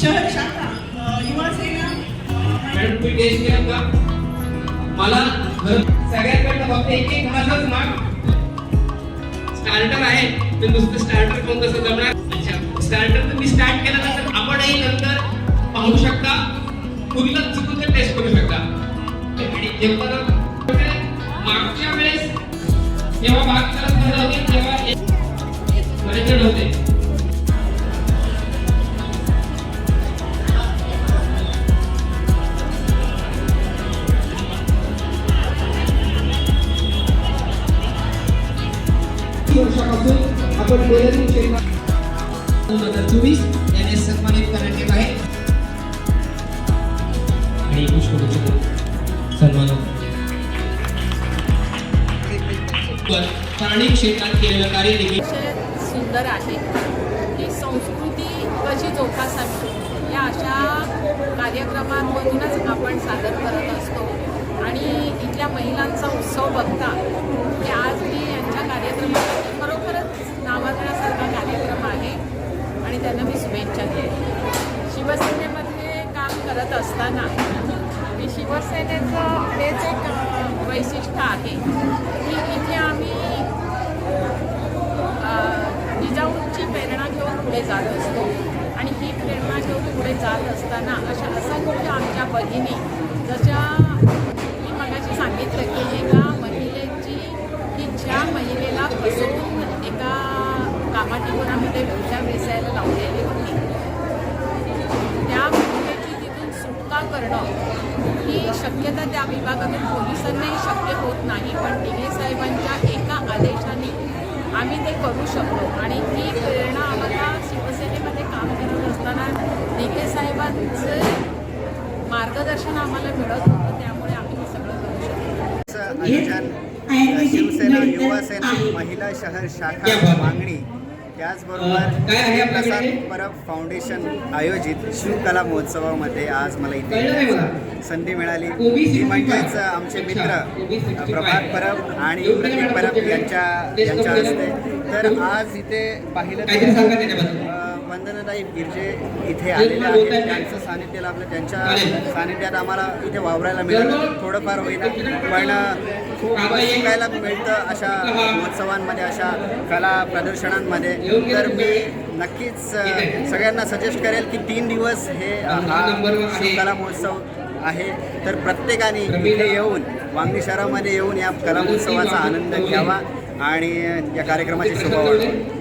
शहर शाखा युवा सेना. तुम्ही टेस्ट केलं का? मला घर सगळ्यात पहिलं फक्त एक एक घासच माग. स्टार्टर आहे तर नुसतं स्टार्टर कोण कसं जमणार अच्छा स्टार्टर तुम्ही स्टार्ट केल्यानंतर आपणही नंतर पाहू शकता. पूर्ण चुकून टेस्ट करू शकता. आणि जेव्हा वर्षापासून आपण टेलरिंग क्षेत्रात दोन हजार चोवीस याने सन्मानित करण्यात येत आहे आणि पुष्पगुच्छ सन्मान प्राणी क्षेत्रात केलेलं कार्य देखील विषय सुंदर आहे. की संस्कृती कशी जोपासावी? या अशा कार्यक्रमांमधूनच आपण सादर करत असतो. आणि इथल्या महिलांचा उत्सव बघता की आज मी यांच्या कार्यक्रमासाठी खरोखरच नावाजण्यासारखा कार्यक्रम आहे आणि त्यांना मी शुभेच्छा देते शिवसेनेमध्ये काम करत असताना शिवसेनेचं हेच एक वैशिष्ट्य आहे. की इथे आम्ही जिजाऊंची प्रेरणा घेऊन पुढे जात असतो. आणि ही प्रेरणा घेऊन पुढे जात असताना अशा असंख्य आमच्या बहिणी जशा मी मगाशी सांगितलं की एका महिलेची की ज्या महिलेला फसवून एका कामाटिकोरामध्ये व्यवसाय वेचायला लावलेली करणं ही शक्यता त्या विभागातील पोलिसांनाही शक्य होत नाही पण दिघे साहेबांच्या एका आदेशाने आम्ही ते करू शकलो आणि ही प्रेरणा आम्हाला शिवसेनेमध्ये काम करत असताना दिघे साहेबांचं मार्गदर्शन आम्हाला मिळत होतं त्यामुळे आम्ही हे सगळं करू शकलो. आयोजन शिवसेना युवा सेना महिला शहर शाखा. मागणी त्याचबरोबर? प्रसाद परब फाउंडेशन आयोजित शिवकला महोत्सवामध्ये आज मला इथे संधी मिळाली ती म्हणजेच 65. आमचे मित्र 65. प्रभात परब आणि मॅडम परब? यांच्या यांच्या हस्ते? तर आज इथे पाहिलं वंदनाताई गिरजे इथे आलेल्या बोलताय आहेत? त्यांचं सानिध्य लाभलं. त्यांच्या. सानिध्यात आम्हाला इथे वावरायला मिळालं. थोडंफार होईना. पण खूप शिकायला मिळतं अशा महोत्सवांमध्ये अशा कला प्रदर्शनांमध्ये. तर मी नक्कीच सगळ्यांना सजेस्ट करेल की तीन दिवस हे हा कला महोत्सव आहे. तर प्रत्येकाने इथे येऊन वांगणी शहरामध्ये येऊन या कला महोत्सवाचा आनंद घ्यावा आणि या कार्यक्रमाची शोभा वाढवा.